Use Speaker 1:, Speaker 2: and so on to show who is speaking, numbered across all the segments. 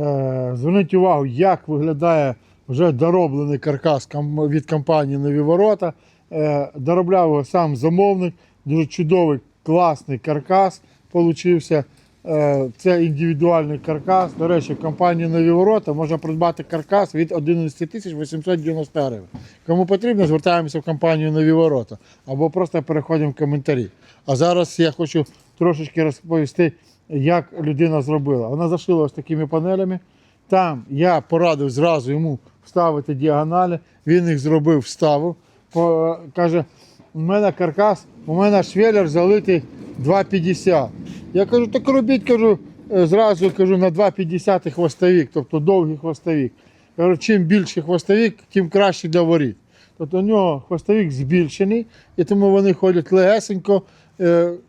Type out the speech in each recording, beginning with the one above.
Speaker 1: Е, Зверніть увагу, як виглядає вже дороблений каркас від компанії Нові Ворота. Е, Доробляв його сам замовник. Дуже чудовий, класний каркас получився. Е, Це індивідуальний каркас. До речі, компанія Нові Ворота можна придбати каркас від 11 тисяч 890 гривень. Кому потрібно, звертаємося в компанію Нові Ворота або просто переходимо в коментарі. А зараз я хочу трошечки розповісти, як людина зробила. Вона зашила ось такими панелями. Там я порадив зразу йому вставити діагоналі. Він їх зробив, вставив. Каже, у мене каркас, у мене швеллер залитий 2,50. Я кажу, так робіть, кажу, е, зразу кажу на 2,50 хвостовик, тобто довгий хвостовик. Кажу, чим більший хвостовик, тим краще для воріт. Тобто у нього хвостовик збільшений, і тому вони ходять легесенько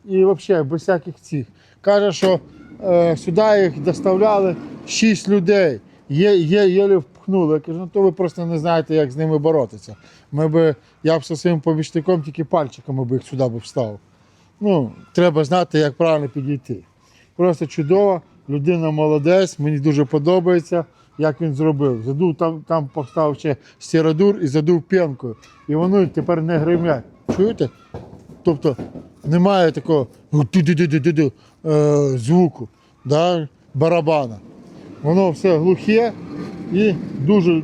Speaker 1: і взагалі без всяких цих. Каже, що е, сюди їх доставляли 6 людей. Є, є, єлі впхнули. Я кажу, ну то ви просто не знаєте, як з ними боротися. Ми би, я б зі своїм помічником тільки пальчиками би їх сюди б вставив. Ну, треба знати, як правильно підійти. Просто чудово, людина молодець, мені дуже подобається, як він зробив. Задув там, там поставив ще стірадур і задув п'янкою. І воно тепер не гримять. Чуєте? Тобто немає такого е, звуку, да, барабана. Воно все глухе і дуже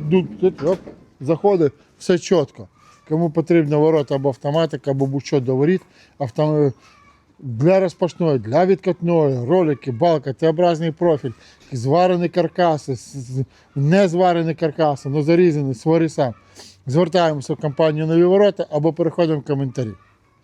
Speaker 1: оп, заходить все чітко. Кому потрібно ворота або автоматика, або будь-що до воріт, для розпашної, для відкатної, ролики, балка, Т-образний профіль, зварені каркаси, не зварені каркаси, але зарізані, свори сам. Звертаємося в компанію Нові ворота або переходимо в коментарі.